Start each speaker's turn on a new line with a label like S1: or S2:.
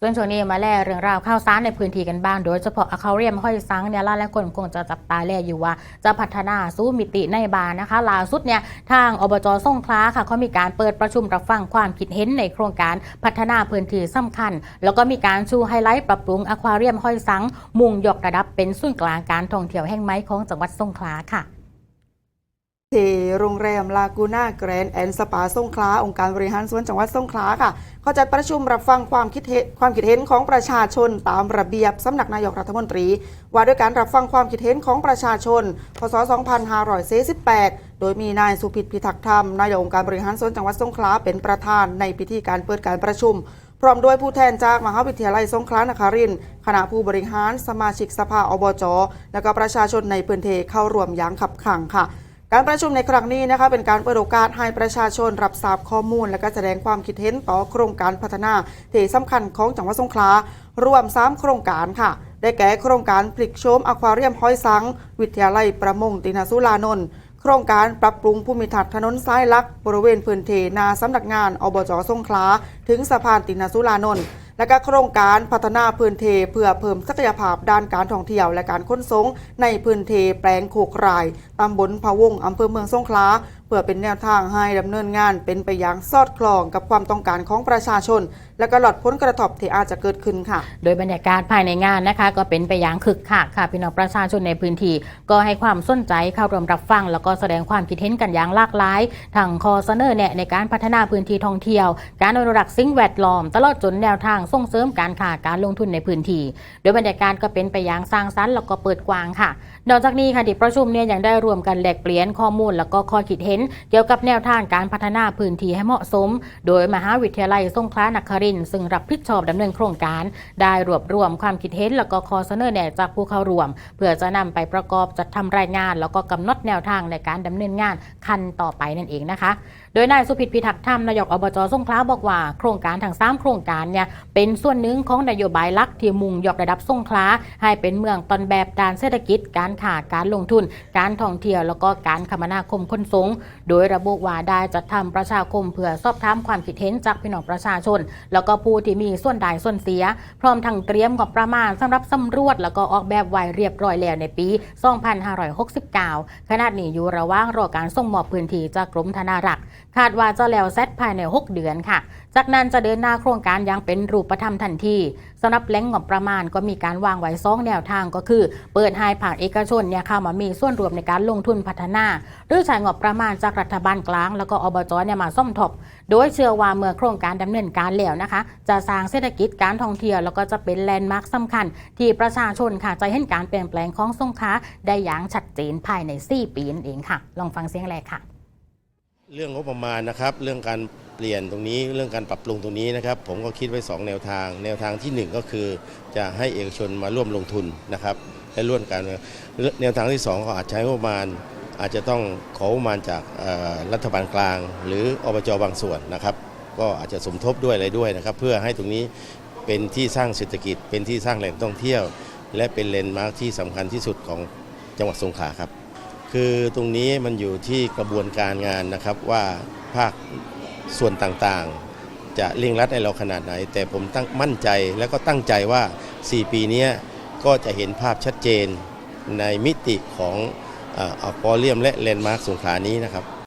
S1: ส่วนช่วงนี้มาแล่เรื่องราวข่าวสารในพื้นที่กันบ้าง โดยเฉพาะอคาเรียมห้อยซังเนี่ยล่าและคนคงจะจับตาแลอยู่ว่า จะพัฒนาสู้มิติในบานนะคะล่าสุดเนี่ยทางอบจส่งขลาค่ะเขามีการเปิดประชุมรับฟังความคิดเห็นในโครงการพัฒนาพื้นที่สำคัญ แล้วก็มีการชูไฮไลท์ปรับปรุงอควาเรียมห้อยซังมุ่งยกระดับเป็นศูนย์กลางการท่องเที่ยวแห่งไม้ของจังหวัดสงขลาค่ะ
S2: ที่โรงแรมลากูน่าแกรนด์แอนด์สปาสงขลาองค์การบริหารส่วนจังหวัดสงขลาค่ะเขาจัดประชุมรับฟังความคิดเห็นความคิดเห็นของประชาชนตามระเบียบสำนักนายกรัฐมนตรี ว่าด้วยการรับฟังความคิดเห็นของประชาชน พศ 2548 โดยมีนายสุพิษพิทักษ์ธรรมนายกองค์การบริหารส่วนจังหวัดสงขลาเป็นประธานในพิธีการเปิดการประชุมพร้อมด้วยผู้แทนจากมหาวิทยาลัยสงขลานครินทร์คณะผู้บริหารสมาชิกสภาอบจ และก็ประชาชนในพื้นที่เข้าร่วมอย่างขับขังค่ะ การประชุมในครั้งนี้นะคะเป็นการเปิดโอกาสให้ประชาชนรับทราบข้อมูล และก็แสดงความคิดเห็นต่อโครงการพัฒนาที่สำคัญของจังหวัดสงขลารวม 3 โครงการค่ะ ได้แก่โครงการพลิกโฉมอควาเรียมห้อยสัง วิทยาลัยประมงตินาสุลานนท์โครงการปรับปรุงภูมิทัศน์ถนนซ้ายลักบริเวณพื้นที่นาสำนักงานอบจสงขลาถึงสะพานตินาสุลานนท์ และก็โครงการพัฒนาพื้นเทเพื่อเพิ่มศักยภาพด้านการท่องเที่ยวและการค้นส่งในพื้นเทแปลงโคกรายตำบลพะวงอำเภอเมืองสงขลา เพื่อเป็นแนวทางให้ดำเนินงานเป็นไปอย่างสอดคล้องกับความต้องการของประชาชน และก็หลดผลกระทบที่อาจจะเกิดขึ้นค่ะ
S1: โดยบรรยากาศภายในงานนะคะ ก็เป็นไปอย่างคึกคักค่ะพี่น้องประชาชนในพื้นที่ ก็ให้ความสนใจเข้าร่วมรับฟัง แล้วก็แสดงความคิดเห็นกันอย่างหลากหลายทั้งคอเสนอแนะในการพัฒนาพื้นที่ท่องเที่ยว การอนุรักษ์สิ่งแวดล้อม ตลอดจนแนวทางส่งเสริมการค้าการลงทุนในพื้นที่ โดยบรรยากาศก็เป็นไปอย่างสร้างสรรค์แล้วก็เปิดกว้างค่ะ นอกจากนี้ค่ะที่ประชุมเนี่ยยังได้รวมกันแลกเปลี่ยนข้อมูล แล้วก็ข้อคิดเห็นน เกี่ยวกับแนวทางการพัฒนาพื้นที่ให้เหมาะสม โดยมหาวิทยาลัยสงขลานครินทร์ซึ่งรับผิดชอบดำเนินโครงการ ได้รวบรวมความคิดเห็นแล้วก็ข้อเสนอแนะจากผู้เข้าร่วม เพื่อจะนำไปประกอบจัดทำรายงาน แล้วก็กำหนดแนวทางในการดำเนินงานขั้นต่อไปนั่นเองนะคะ ดยนายสุพิษพิทักษ์ธรรมนายกอบจสงขลาบอกว่า โครงการทั้งสามโครงการเนี่ยเป็นส่วนหนึ่งของนโยบายหลักที่มุ่งยกระดับสงขลาให้เป็นเมืองต้นแบบด้านเศรษฐกิจ การค้าการลงทุน การท่องเที่ยวแล้วก็การคมนาคมขนสงโดยระบุว่าได้จัดทำประชาคมเพื่อสอบถามความคิดเห็นจากพี่น้องประชาชน แล้วก็ผู้ที่มีส่วนได้ส่วนเสีย พร้อมทั้งเตรียมงบประมาณสำหรับสำรวจ แล้วก็ออกแบบไว้เรียบร้อยแล้วในปี 2569 ขณะนี้อยู่ระหว่างรอการส่งมอบพื้นที่จากกรมธนารักษ์คาดว่าจะแล้วเสร็จภายใน 6 เดือนค่ะ จากนั้นจะเดินหน้าโครงการอยังเป็นรูปธรรมทันทีสำหรับแหล่งงบประมาณก็มีการวางไว้สองแนวทางก็คือ เปิดให้ภาคเอกชนเนี่ยเข้ามามีส่วนรวมในการลงทุนพัฒนา หรือใช้งบประมาณจากรัฐบาลกลาง แล้วก็อบจเนี่ยมาซ่อมทบ โดยเชื่อว่าเมื่อโครงการดำเนินการแล้วนะคะ จะสร้างเศรษฐกิจการท่องเที่ยวแล้วก็จะเป็นแลนด์มาร์คสำคัญ ที่ประชาชนค่ะจะเห็นการเปลี่ยนแปลงของสงขลาได้อย่างชัดเจนภายใน 4 ปีนั่นเองค่ะ ลองฟังเสียงแรกค่ะ
S3: เรื่องงบประมาณนะครับ เรื่องการเปลี่ยนตรงนี้เรื่องการปรับปรุงตรงนี้นะครับ ผมก็คิดไว้ 2 แนวทาง แนวทางทีหนึ่1 ก็คือ จะให้เอกชนมาร่วมลงทุนนะครับและร่วมกันแนวทางที่ 2 ก็อาจใช้งบประมาณ อาจจะต้องของบประมาณจากรัฐบาลกลาง หรืออบจบางส่วนนะครับ ก็อาจจะสมทบด้วยอะไรด้วยนะครับ เพื่อให้ตรงนี้เป็นที่สร้างเศรษฐกิจ เป็นที่สร้างแหล่งท่องเที่ยว และเป็นเลนด์มาร์คที่สำคัญที่สุดของจังหวัดสงขลาครับ คือตรงนี้มันอยู่ที่กระบวนการงานนะครับว่าภาคส่วนต่างๆ จะเร่งรัดในเราขนาดไหน แต่ผมตั้งมั่นใจแล้วก็ตั้งใจว่า 4 ปีนี้ก็จะเห็นภาพชัดเจนในมิติของอควาเรียมและแลนด์มาร์คสงขานี้นะครับ